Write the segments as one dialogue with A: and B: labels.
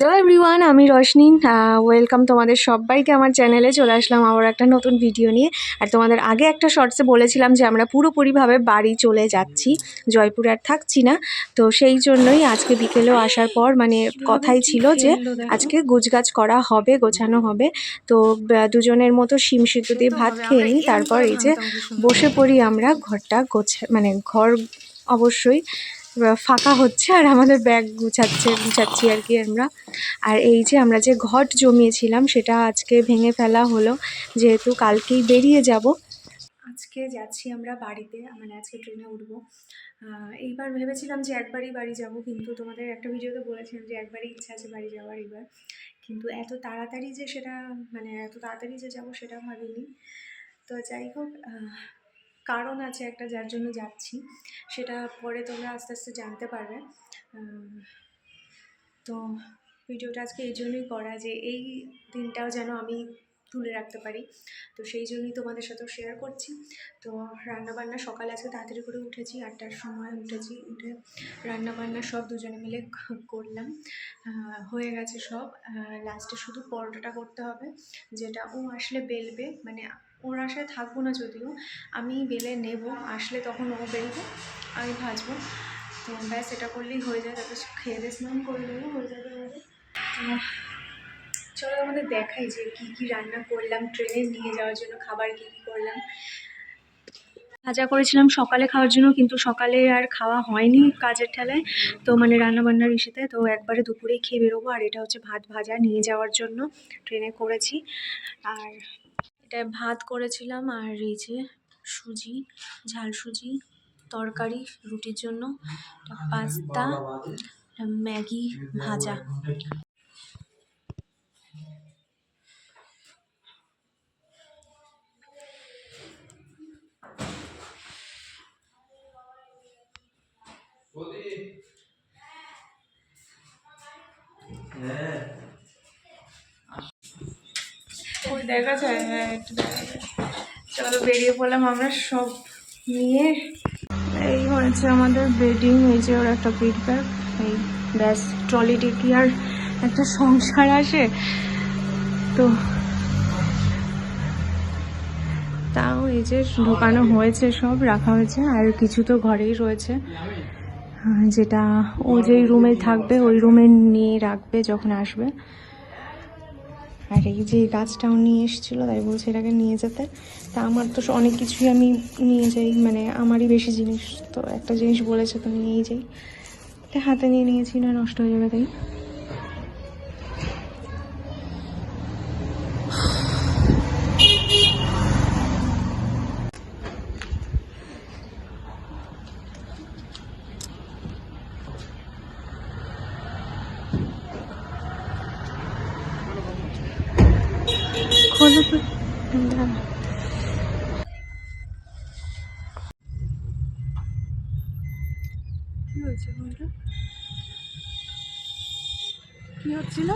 A: Hello everyone আমি Roshni. Welcome তোমাদের সবাইকে আমার চ্যানেলে চলে আসলাম আবার একটা নতুন ভিডিও নিয়ে। আর তোমাদের আগে একটা শর্টসে বলেছিলাম যে আমরা পুরোপুরিভাবে বাড়ি চলে যাচ্ছি। জয়পুরে আর থাকছি না। তো সেই জন্যই আজকে বিকেলেও আসার পর মানে কথাই ছিল যে আজকে গুজগাছ করা হবে, গোছানো হবে। তো দুজনের মতো শিম সিদ্ধ দিয়ে ভাত খেয়ে নিই। তারপর এই যে বসে পড়ি আমরা, ঘরটা গোছা মানে ঘর অবশ্যই। ফাঁকা হচ্ছে আর আমাদের ব্যাগ গুছাচ্ছে, গুছাচ্ছি আর কি আমরা। আর এই যে আমরা যে ঘট জমিয়েছিলাম, সেটা আজকে ভেঙে ফেলা হলো। যেহেতু কালকেই বেরিয়ে যাব। আজকে যাচ্ছি আমরা বাড়িতে মানে আজকে ট্রেনে উঠবো। এইবার ভেবেছিলাম যে একবারই বাড়ি যাব, কিন্তু তোমাদের একটা ভিডিওতে বলেছিলাম যে একবারই ইচ্ছা আছে বাড়ি যাওয়ার এবার কিন্তু এত তাড়াতাড়ি যে সেটা মানে এত তাড়াতাড়ি যে যাব সেটা ভাবিনি। তো যাই হোক কারণ আছে একটা যার জন্য যাচ্ছি। সেটা পরে তোমরা আস্তে আস্তে জানতে পারবে। তো ভিডিওটা আজকে এই জন্যই করা যে এই দিনটাও যেন আমি তুলে রাখতে পারি। তো সেই জন্যই তোমাদের সাথেও শেয়ার করছি। তো রান্নাবান্না সকাল আজকে তাড়াতাড়ি করে উঠেছি, আটটার সময় উঠেছি, উঠে রান্নাবান্না সব দুজনে মিলে করলাম। হয়ে গেছে সব। লাস্টে শুধু পরোটাটা করতে হবে, যেটা ও আসলে বেলবে মানে ওর আশায় থাকব না যদিও, আমি বেলে নেব, আসলে তখন ও বেলবে, আমি ভাজবো। তো ব্যাস, এটা করলেই হয়ে যায়, তারপর খেয়ে দিয়ে স্নান করে হয়ে যাবে আমাদের। চলো আমাদের দেখাই যে কি কি রান্না করলাম, ট্রেনে নিয়ে যাওয়ার জন্য খাবার কি কি করলাম। ভাজা করেছিলাম সকালে খাওয়ার জন্য, কিন্তু সকালে আর খাওয়া হয়নি কাজের ঠেলায়। তো মানে রান্না বান্নার ইসেতে, তো একবারে দুপুরেই খেয়ে বেরোবো, আর এটা হচ্ছে ভাত ভাজা নিয়ে যাওয়ার জন্য ট্রেনে করেছি। আর এটা ভাত করেছিলাম, আর এই যে সুজি, ঝাল সুজি, তরকারি রুটির জন্য পাস্তা ম্যাগি ভাজা। ওই দেখা যায় হ্যাঁ চলো বেরিয়ে পড়লাম আমরা সব নিয়ে। এই হয়েছে আমাদের বেডিং যে ওর একটা ব্যাগ এই ব্যাস ট্রলিটি কি আর একটা সংসার আসে? তো তাও এই যে ঢোকানো হয়েছে সব, রাখা হয়েছে, আর কিছু তো ঘরেই রয়েছে। যেটা ও যেই রুমে থাকবে, ওই রুমে নিয়ে রাখবে যখন আসবে। আর এই যে গাছটা গাছটাও নিয়ে এসেছিল, তাই বলছে এটাকে নিয়ে যেতে। তা আমার তো অনেক কিছুই আমি নিয়ে যাই মানে আমারই বেশি জিনিস। তো একটা জিনিস বলেছে, তো নিয়েই যাই। হাতে নিয়ে নিয়েছি না নষ্ট হয়ে যাবে তাই। কি হয়েছে বলতো কি হচ্ছিল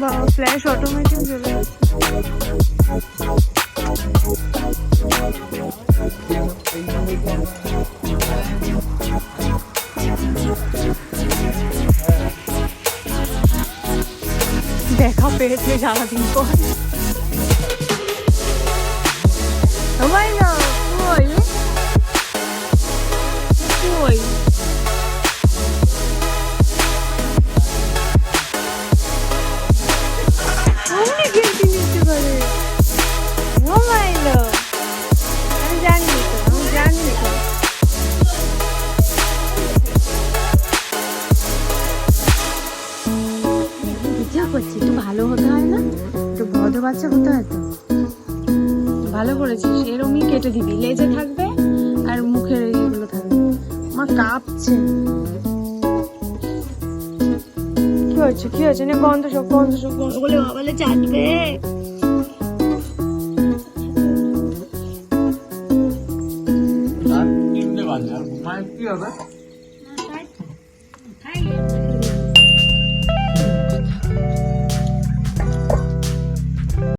B: বাবা ফ্ল্যাশ অটোমেটিক চলে যাচ্ছে দেখা পেয়েছে সারাদিন পর বাচ্চা হয় তো ভালো করেছিস এরমই কেটে দিবি। লেজে থাকবে আর মুখের এইগুলো থাকবে। আমার কাঁপছে। কি হচ্ছে কি হচ্ছে না বন্ধ সব বন্ধ সব বন্ধ বলে বাবালে চাটবে।
C: আর ঘুমায় কি হবে?